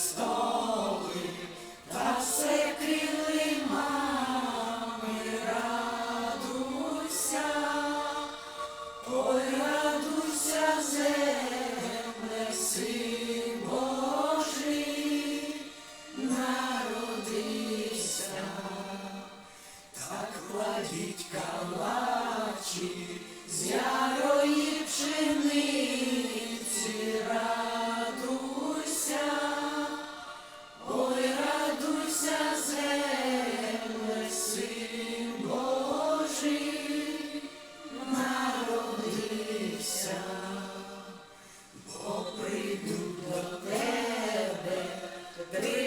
престоли, та все килимами радуйся, ой, радуйся, земле, Божий, народився, так кладіть калачі Three.